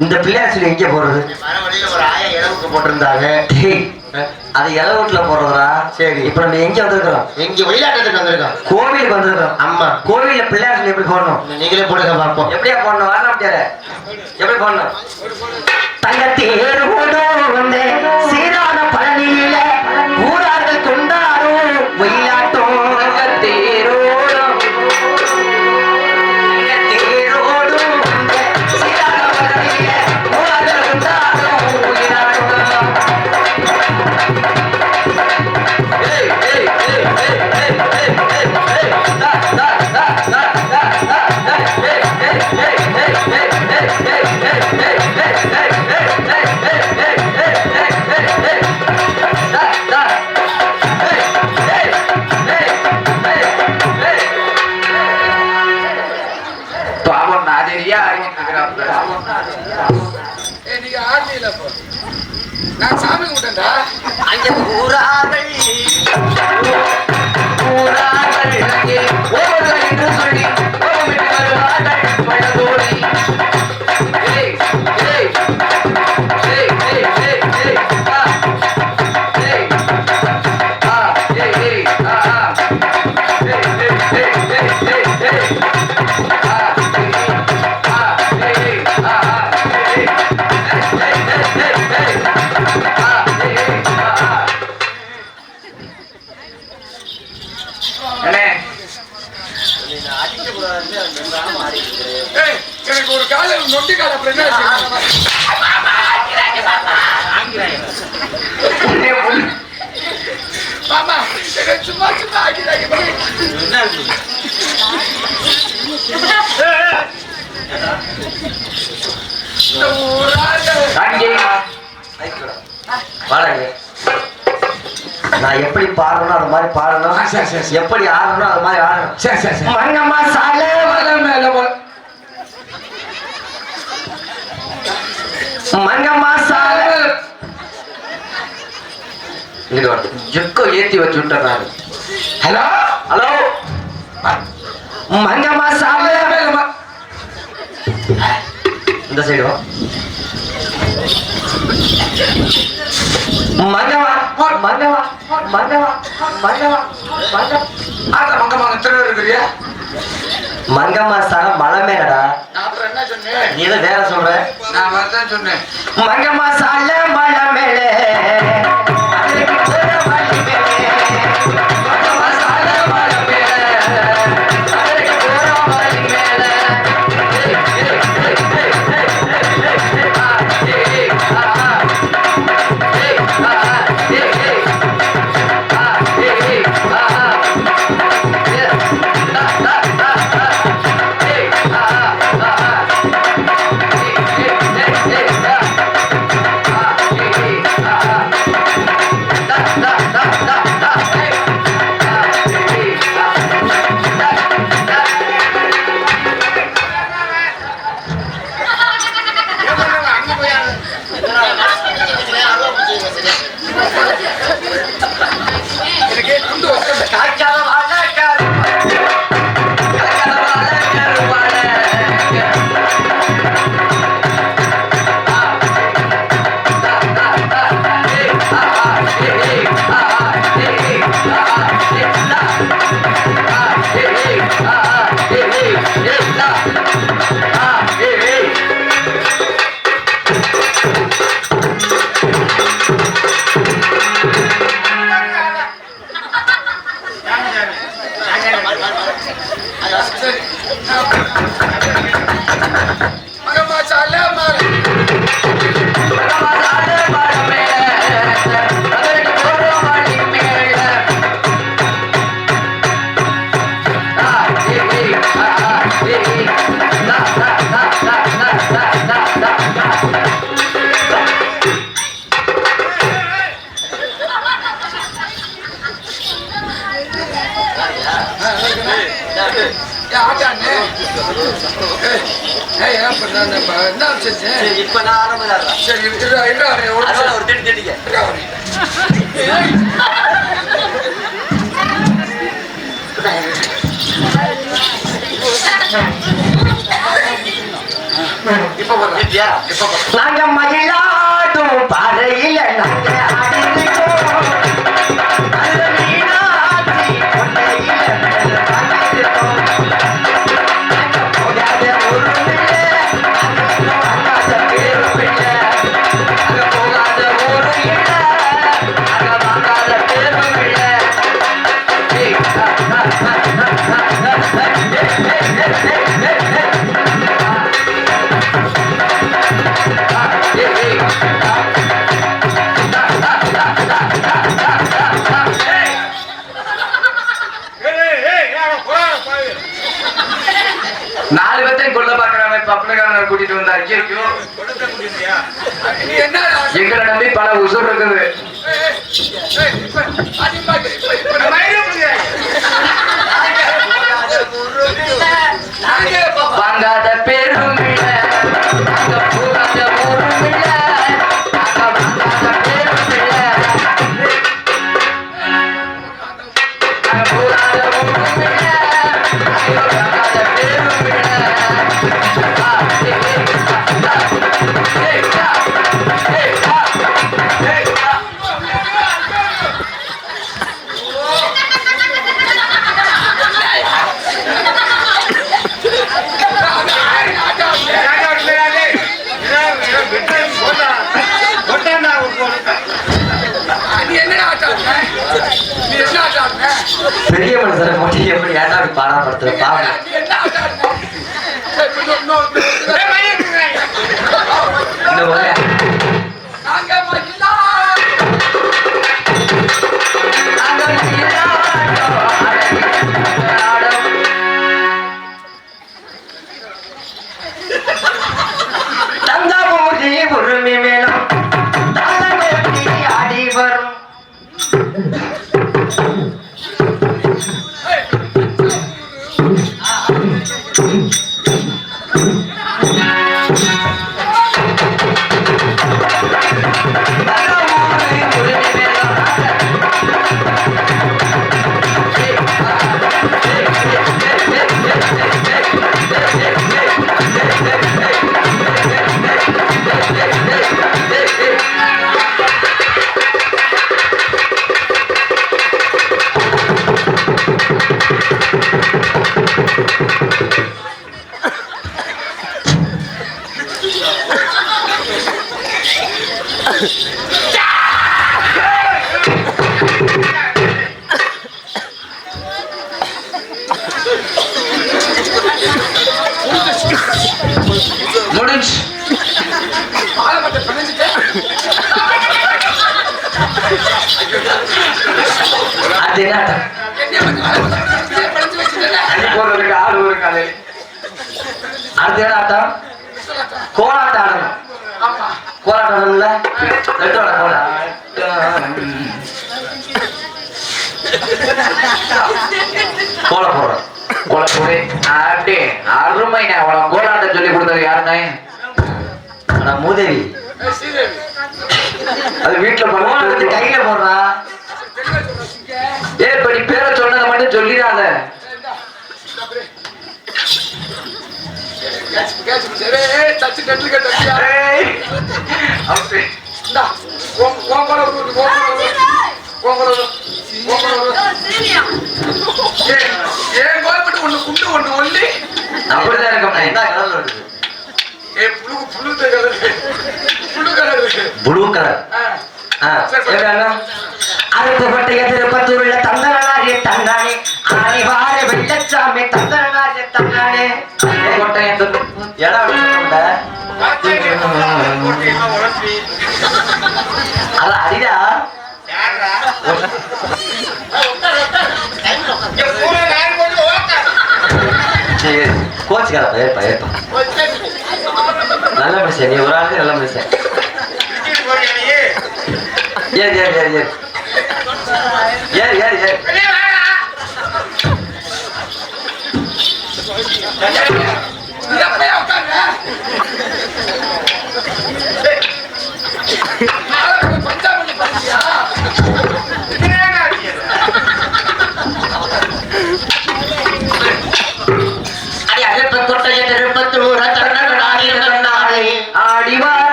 இந்த பிள்ளையாசி எங்க போறது? போட்டிருந்தாங்க அது இலை வீட்டுல போறதுடா சரி. இப்ப நம்ம எங்க வந்திருக்கிறோம்? எங்க வெளிநாட்டுக்கு வந்திருக்கோம். கோவிலுக்கு வந்திருக்கோம் ஆமா. கோவில பிள்ளையாசி எப்படி போடணும்? நீங்களே போடுங்க பார்ப்போம் எப்படியா போடணும்? வர முடியாது எப்படி போடணும்? தங்கத்தி ஏறு pura எப்படி பாடணும் அது மாதிரி பாடணும். எப்படி ஆடணும் அது மாதிரி ஆடணும். சரி சரி சரி. மன்னம்மா ஏத்தி ஹலோ? ஹலோ? மன்னம்மா சாலை மன்னவா மன்னவா மன்னவா மன்னவா மன்னவா. ஆட்டா மங்கம்மா திருவிழா இருக்கிறியா? மங்கம்மா சாக மலமேடா நீ வேற சொல்ற. நான் வரதான் சொன்னேன். மங்கம்மா சால Yeah. நாங்க மயிலாடும் பறையில நாங்க எங்களை நம்பி பல உசுர் இருக்குது முடிஞ்சு அது என்ன ஆட்டம் கோலாட்டம் ஆடணும். போராட்டம்ல? ரெட்டோட போல. கோல போடுறோம். கோல போடு. அப்படி அருமைண்ணே சொல்லி கொடுத்தது யாருங்க? நான் அது வீட்டுல போடுறது கையில போடுறா. ஏ இப்ப நீ பேரை மட்டும் சொல்லிடாத. ஏன் கோபப்பட்டு ஒண்ணு குண்டு ஒண்ணு ஒல்லி? அப்படிதான் இருக்கணும் என்ன கலர் இருக்குது? Blue colour. அடுத்த பட்டையத்தில் பத்து உள்ள தந்தனாரியே தந்தானே அனைவாறு வெள்ளச்சாமி தந்தன அதான் அடிடா. கோச்சுக்காத ஏற்பா ஏற்பா. நல்ல மனுஷன் நீ ஒரு ஆளுக்கு நல்ல மனுஷன். ஏறு ஏறு ஏறு ஏறு. ஏறு ஏறு ஏறு.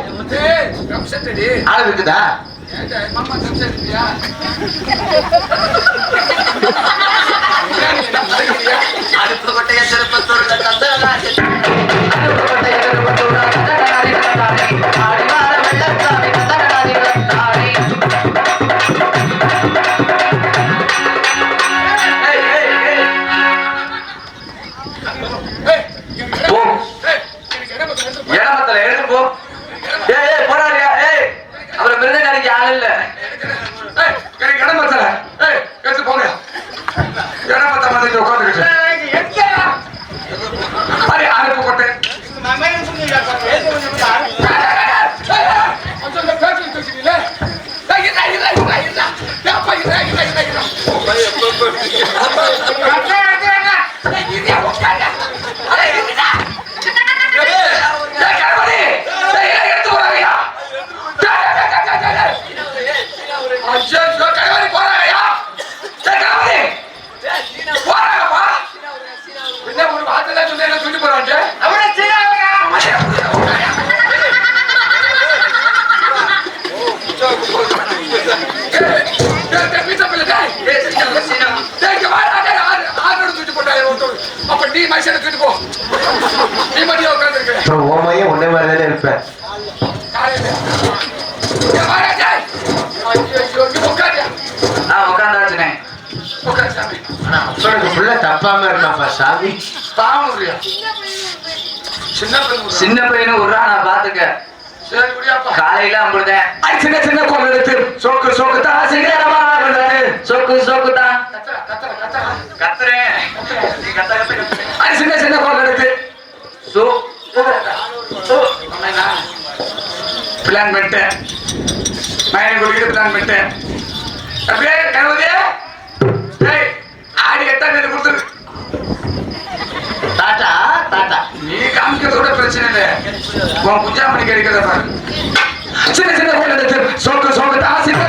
என்னது? அளவு இருக்குதா? மாமா ஆள் இல்லை மனுஷனை தூக்கிட்டு போ நீ மட்டும் உட்கார்ந்து இருக்க ஓமையே உன்னை மாதிரி தானே இருப்பேன் சின்ன பையனை விடுறா நான் பாத்துக்க காலையில உங்களுக்கு சின்ன சின்ன கொண்டு சோக்கு சோக்கு தான் சிங்கரமா சோக்கு சோக்கு தான் கத்துறேன் அது சின்ன சின்ன குழந்தை எடுத்து. சோ பிளான் பண்ணிட்டேன். மயனை குடிக்கிற பிளான் பண்ணிட்டேன். அப்படியே கணவதே ஆடி எட்டாம் தேதி கொடுத்துரு. தாட்டா தாட்டா நீ காமிக்கிறது கூட பிரச்சனை இல்லை. உன் குஞ்சாமணி கிடைக்கிறத சின்ன சின்ன சோக்கு சோக்கு. தான் சின்ன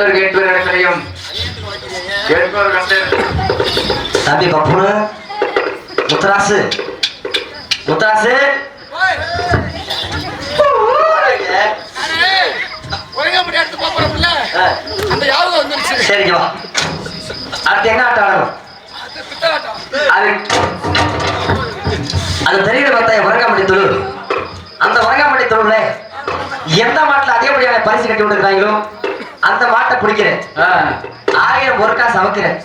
தொண்டர் கேட்பவர் இடத்திலையும் தம்பி பப்புனு முத்தராசு. முத்தராசு. அது அது பார்த்தா வரகாமணி தொழில் அந்த வரகாமணி தொழில எந்த மாட்டில் அதிகப்படியான பரிசு கட்டி விட்டுருக்காங்களோ அந்த குடிக்கிறேன். ஆயிரம் ஒருக்கா சமைக்கிறேன்.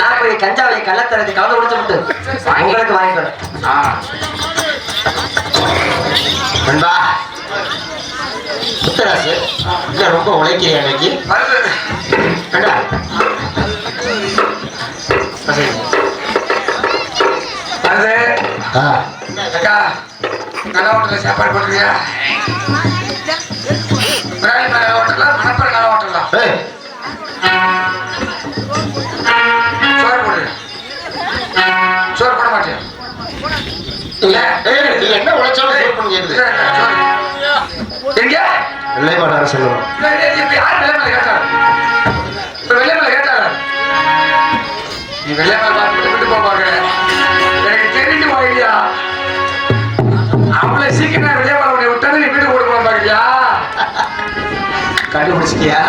நான் போய் கஞ்சாவை கள்ளத்தரத்தை கவலை குடிச்சு விட்டு உங்களுக்கு வாங்கிட்டு நண்பா. முத்தராசு இல்லை ரொம்ப உழைக்கிறேன் எனக்கு வேண்டா அக்கா சாப்பாடு போட்டுருக்கியா? இல்ல இல்ல என்ன உழைச்சாலும் ஃபோன் பண்ணி கேட்டாரு இப்ப வெள்ளைமலை கேட்டாரு நீ வெள்ளைமலை பார்த்து விட்டு போவாங்க எனக்கு தெரிஞ்சு போயியா அவளை சீக்கிரம் வெள்ளைமலை உடைய விட்டது நீ வீடு கொடுக்க மாட்டாங்கயா கண்டுபிடிச்சிட்டியா?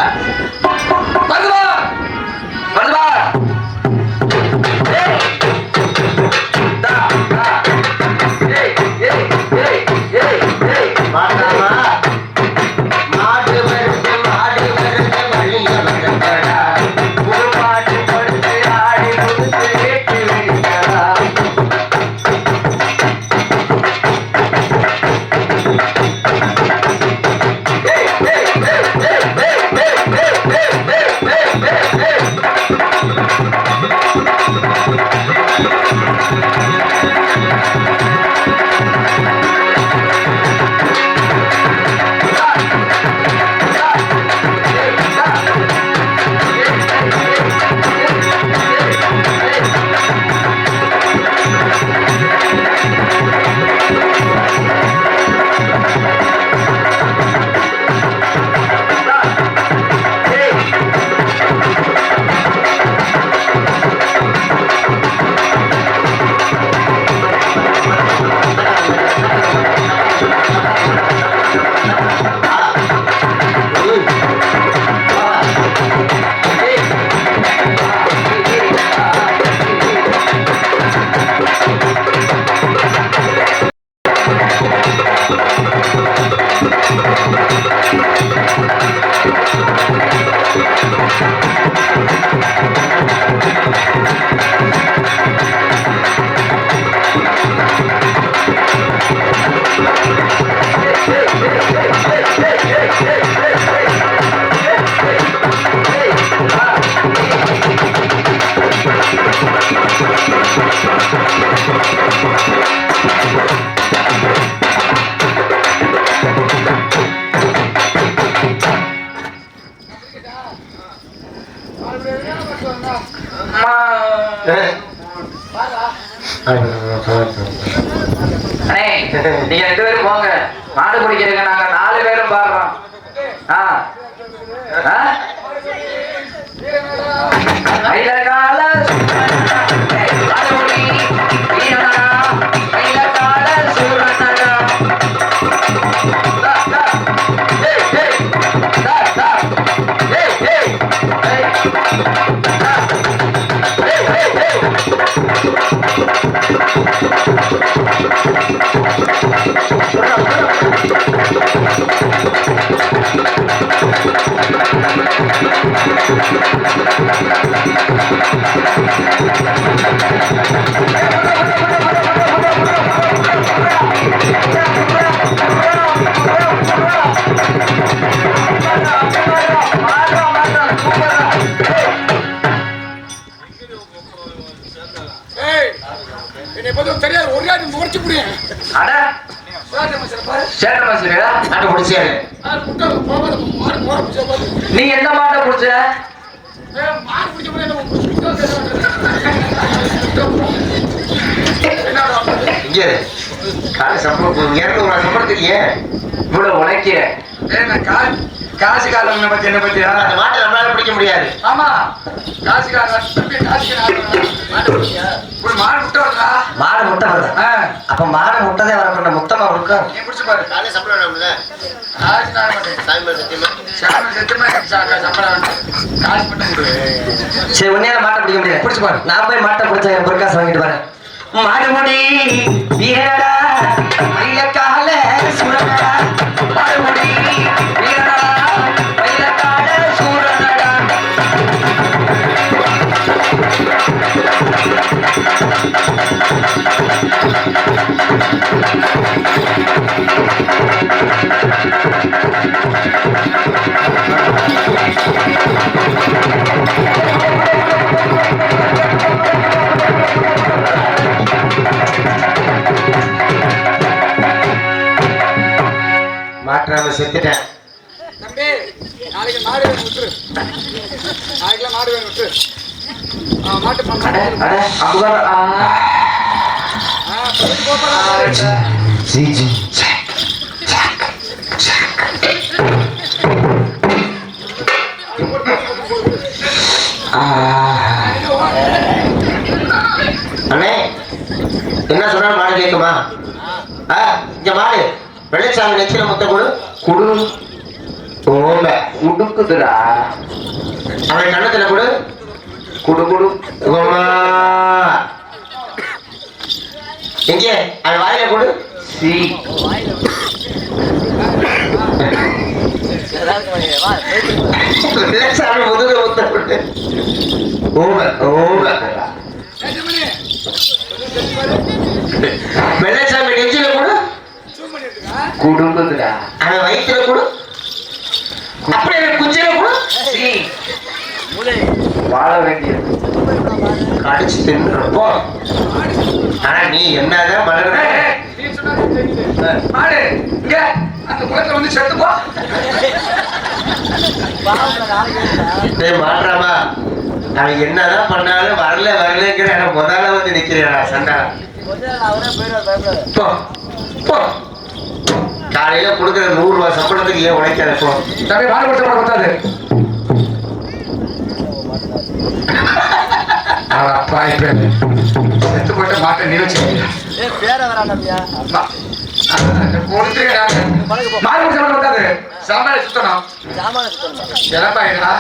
பாடுபடுகிறேங்க காலம் பத்தி என்ன பத்தியா அந்த மாட்டை நம்மளால பிடிக்க முடியாது. ஆமா. காசுக்காரன் காசுக்காரன். மாடு பிடிச்சியா? ஒரு மாடு வரா முட்டை வருது? அப்ப மாடு முட்டதே வரப்பட முத்தமா கொடுக்கும் நீ பிடிச்சு பாரு. காலை சம்பளம் வேணும்ல காசு மாட்டேன். சாமி சத்தியமா? சாமி சத்தியமா சம்பளம். காசு மட்டும் கொடு. சரி உன்னையால மாட்டை பிடிக்க முடியாது. பிடிச்சு பாரு. நான் போய் மாட்டை பிடிச்ச என் பொற்காசு வாங்கிட்டு வரேன். மாடுமுடி வீரடா சுரடா. மாடுமுடி அண்ணே என்ன சொன்னா மாடு கேட்குமா? ஆ இங்க மாடு. வெள்ளச்சாமி நெச்சில முத்த கொடு. குடு. ஓம்ப உடுக்குதுடா. அவன் கண்ணத்துல கொடு குடு குடு ஓமா எங்க அவன் வாயில கொடு. சி. வெள்ளச்சாமி முதுகுல முத்த கொடு ஓம ஓம வெள்ளச்சாமி நெஞ்சில கொடு. குடுங்குதுடா. அவன் வயிற்றுல கொடு. அப்படியே அவன் குஞ்சில கொடு. வாழ வேண்டியது. கடிச்சு தின்னுறப்போ ஆனா நீ என்னதான் மலர்ற நீ சொன்னா தெரியுது. மாடு இங்க. அந்த குளத்துல வந்து செத்து போ. டேய் மாற்றாமா அவன் என்னதான் பண்ணாலும் வரல வரலங்கிற எனக்கு முதல்ல வந்து நிக்கிறேடா சண்டா. போ போ. காலையில கொடுக்குற நூறு ரூபாய் சம்பளத்துக்கு ஏன் உழைக்காத போ. மாடு கொடுத்தாது செத்து போட்ட மாட்டை நீ வச்சுக்கீங்க மாடு கொடுத்த மாடு கொடுத்தாது சாமான சுத்தணும். சாமான சுத்தம் இளப்பாயிடா